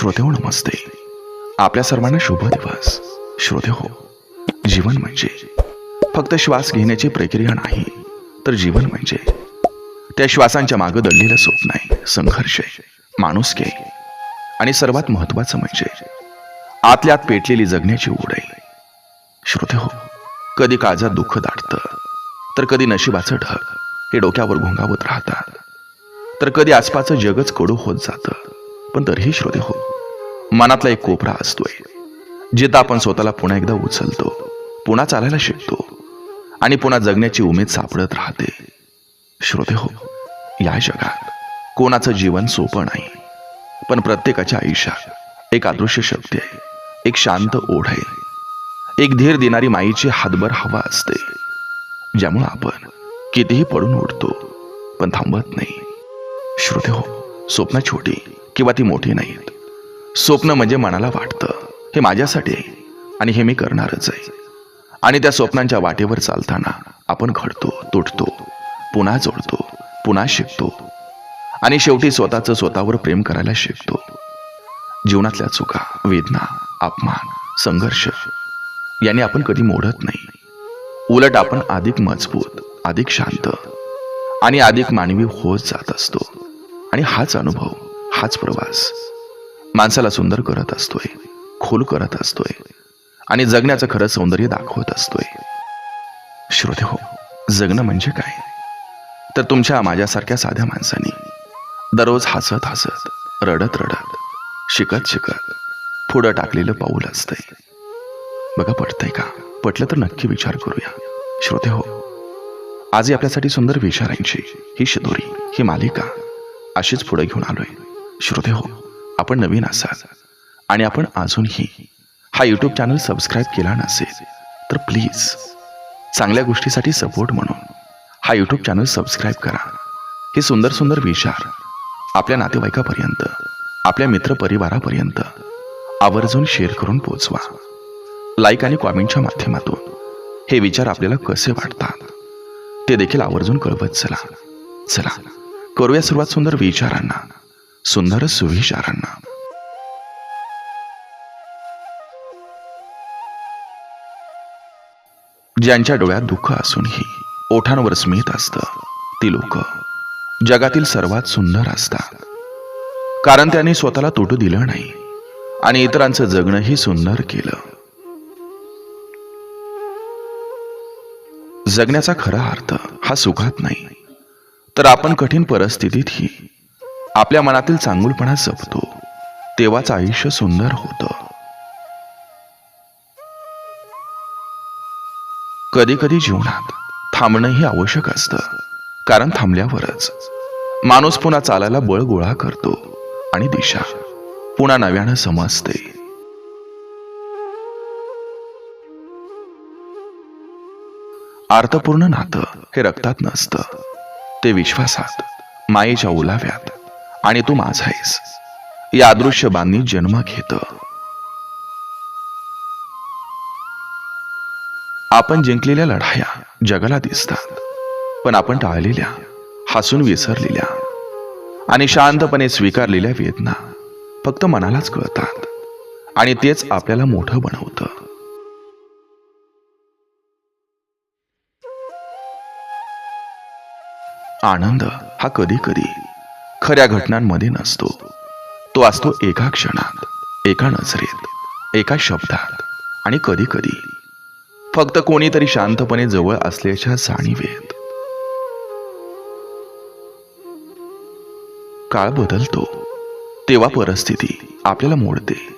श्रोते हो नमस्ते आपल्या सर्वांना शुभ दिवस. श्रोते हो जीवन म्हणजे फक्त श्वास घेण्याची प्रक्रिया नाही तर जीवन म्हणजे त्या श्वासांच्या मागं दडलेलं स्वप्न आहे संघर्ष आहे माणुसकी आणि सर्वात महत्वाचं म्हणजे आतल्यात पेटलेली जगण्याची ओढ आहे. श्रोते हो कधी काळजात दुःख दाटतं तर कधी नशिबाचं ढग हे डोक्यावर घोंगावत राहतात. तर कधी आसपासचं जगच कडू होत जातं पण तरीही श्रोते हो मनातला एक कोपरा असतोय जिथं आपण स्वतःला पुन्हा एकदा उचलतो पुन्हा चालायला शिकतो आणि पुन्हा जगण्याची उमेद सापडत राहते. श्रोते हो या जगात कोणाचं जीवन सोपं नाही पण प्रत्येकाच्या आयुष्यात एक अदृश्य शक्ती आहे एक शांत ओढ आहे एक धीर देणारी माईची हातभर हवा असते ज्यामुळं आपण कितीही पडून उठतो पण थांबत नाही. श्रोते हो स्वप्न छोटी किंवा ती मोठी नाहीत. स्वप्न म्हणजे मनाला वाटतं. हे माझ्यासाठी आहे आणि हे मी करणारच आहे. आणि त्या स्वप्नांच्या वाटेवर चालताना आपण घडतो तुटतो पुन्हा जोडतो पुन्हा शिकतो. आणि शेवटी स्वतःचं स्वतःवर प्रेम करायला शिकतो. जीवनातल्या चुका वेदना अपमान संघर्ष याने आपण कधी मोडत नाही. उलट आपण अधिक मजबूत अधिक शांत आणि अधिक मानवी होत जात असतो. आणि हाच अनुभव हाच प्रवास माणसाला सुंदर करत असतोय खोल करत असतोय आणि जगण्याचं खरं सौंदर्य दाखवत असतोय. श्रोते हो जगणं म्हणजे काय? तर तुमच्या माझ्यासारख्या साध्या माणसांनी दररोज हसत हसत रडत रडत शिकत शिकत पुढं टाकलेलं पाऊल असतंय. बघा पटतंय का? पटलं तर नक्की विचार करूया. श्रोते हो आजही आपल्यासाठी सुंदर विचारांची ही शिदोरी ही मालिका अशीच पुढे घेऊन आलोय. श्रोते हो आपण नवीन असाल आणि आपण अजूनही हा यूट्यूब चॅनल सबस्क्राईब केला नसेल तर प्लीज चांगल्या गोष्टीसाठी सपोर्ट म्हणून हा यूट्यूब चॅनल सबस्क्राईब करा. हे सुंदर सुंदर विचार आपल्या नातेवाईकापर्यंत आपल्या मित्रपरिवारापर्यंत आवर्जून शेअर करून पोचवा. लाईक आणि कॉमेंटच्या माध्यमातून हे विचार आपल्याला कसे वाटतात ते देखील आवर्जून कळवत चला. चला करूया सुरुवात सुंदर विचारांना. सुंदर सुविचारांना ज्यांच्या डोळ्यात दुःख असूनही ओठांवर स्मित असतं ती लोक जगातील सर्वात सुंदर असतात. कारण त्यांनी स्वतःला तुटू दिलं नाही आणि इतरांचं जगणंही सुंदर केलं. जगण्याचा खरा अर्थ हा सुखात नाही. तर आपण कठीण परिस्थितीतही आपल्या मनातील चांगुलपणा जपतो. तेव्हाच आयुष्य सुंदर होतं. कधी कधी जीवनात थांबणंही आवश्यक असतं. कारण थांबल्यावरच माणूस पुन्हा चालायला बळ गोळा करतो आणि दिशा पुन्हा नव्यानं समजते. अर्थपूर्ण नातं हे रक्तात नसतं. ते विश्वासात मायेच्या ओलाव्यात आणि तू माझा आहेस. या अदृश्य बांधणी जन्म घेत. आपण जिंकलेल्या लढाया जगाला दिसतात पण आपण टाळलेल्या हसून विसरलेल्या आणि शांतपणे स्वीकारलेल्या वेदना फक्त मनालाच कळतात आणि तेच आपल्याला मोठं बनवतं. आनंद हा कधी कधी खऱ्या घटनांमध्ये नसतो. तो असतो एका क्षणात एका नजरेत एका शब्दात आणि कधी कधी फक्त कोणीतरी शांतपणे जवळ असल्याच्या जाणीवेत. काळ बदलतो तेव्हा परिस्थिती आपल्याला मोडते.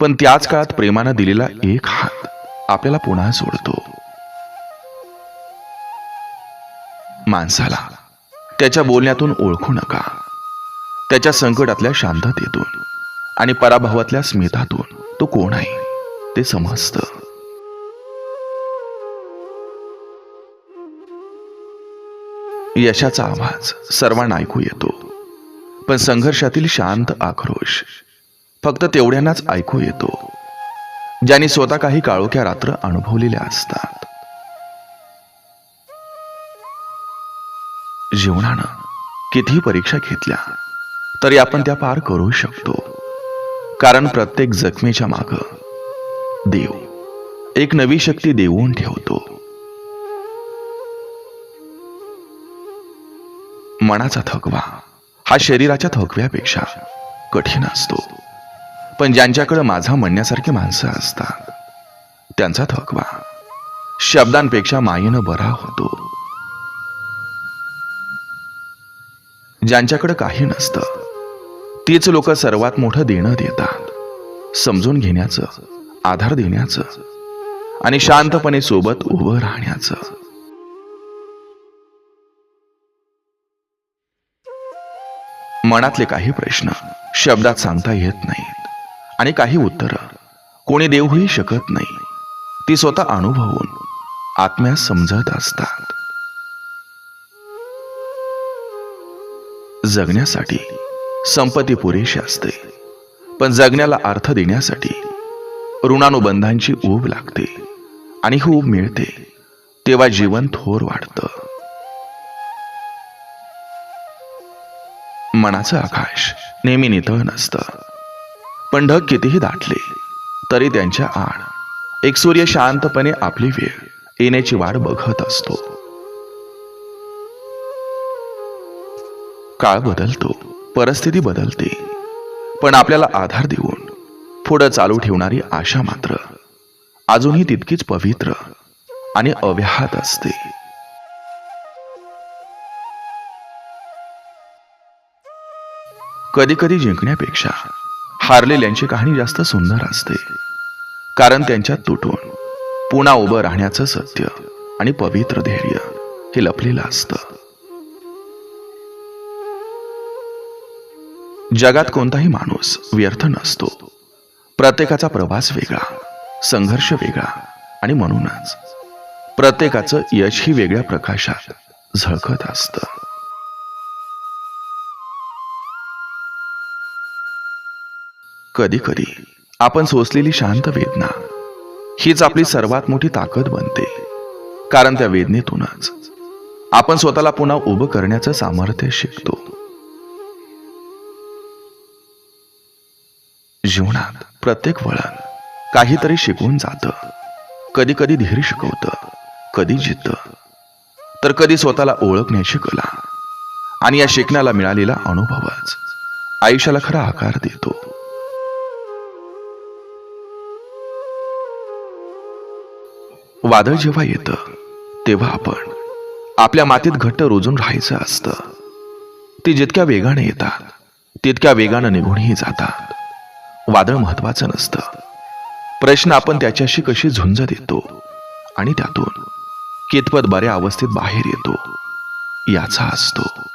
पण त्याच काळात प्रेमानं दिलेला एक हात आपल्याला पुन्हा सोडतो माणसाला त्याच्या बोलण्यातून ओळखू नका. त्याच्या संकटातल्या शांततेतून आणि पराभवातल्या स्मितातून तो कोण आहे ते समजतं. यशाचा आवाज सर्वांना ऐकू येतो पण संघर्षातील शांत आक्रोश फक्त तेवढ्यांनाच ऐकू येतो ज्यांनी स्वतः काही काळोख्या रात्र अनुभवलेल्या असतात. जीवनानं कितीही परीक्षा घेतल्या तरी आपण त्या पार करू शकतो. कारण प्रत्येक जखमेच्या माग देव एक नवी शक्ती देऊन ठेवतो. मनाचा थकवा हा शरीराच्या थकव्यापेक्षा कठीण असतो. पण ज्यांच्याकडे माझा म्हणण्यासारखी माणसं असतात त्यांचा थकवा शब्दांपेक्षा मायेनं बरा होतो. ज्यांच्याकडे काही नसतं तीच लोक सर्वात मोठं देणं देतात. समजून घेण्याचं आधार देण्याचं आणि शांतपणे सोबत उभं राहण्याचं. मनातले काही प्रश्न शब्दात सांगता येत नाहीत आणि काही उत्तरं कोणी देऊही शकत नाही. ती स्वतः अनुभवून आत्म्यास समजत असतात. जगण्यासाठी संपत्ती पुरेशी असते. पण जगण्याला अर्थ देण्यासाठी ऋणानुबंधांची ऊब लागते आणि ही ऊब मिळते तेव्हा जीवन थोर वाढत. मनाचं आकाश नेहमी नितळ नसतं. पण ढग कितीही दाटले तरी त्यांच्या आड एक सूर्य शांतपणे आपली वेळ येण्याची वाट बघत असतो. काळ बदलतो परिस्थिती बदलते. पण आपल्याला आधार देऊन पुढं चालू ठेवणारी आशा मात्र अजूनही तितकीच पवित्र आणि अव्याहत असते. कधी कधी जिंकण्यापेक्षा हारलेल्यांची कहाणी जास्त सुंदर असते. कारण त्यांच्यात तुटून पुन्हा उभं राहण्याचं सत्य आणि पवित्र धैर्य हे लपलेलं असतं. जगात कोणताही माणूस व्यर्थ नसतो. प्रत्येकाचा प्रवास वेगळा संघर्ष वेगळा आणि म्हणूनच प्रत्येकाचं यश ही वेगळ्या प्रकाशात झळकत असतं. कधी कधी आपण सोसलेली शांत वेदना हीच आपली सर्वात मोठी ताकद बनते. कारण त्या वेदनेतूनच आपण स्वतःला पुन्हा उभं करण्याचं सामर्थ्य शिकतो. जीवनात प्रत्येक वळण काहीतरी शिकवून जातं. कधी कधी धीर शिकवतं कधी जिद्द तर कधी स्वतःला ओळखण्याची कला आणि या शिकण्याला मिळालेला अनुभवच आयुष्याला खरा आकार देतो. वादळ जेव्हा येतं तेव्हा आपण आपल्या मातीत घट्ट रोजून राहायचं असतं. ती जितक्या वेगाने येतात तितक्या वेगानं निघूनही जातात. वादळ महत्वाचं नसतं. प्रश्न आपण त्याच्याशी कशी झुंज देतो आणि त्यातून कितपत बऱ्या अवस्थेत बाहेर येतो याचा असतो.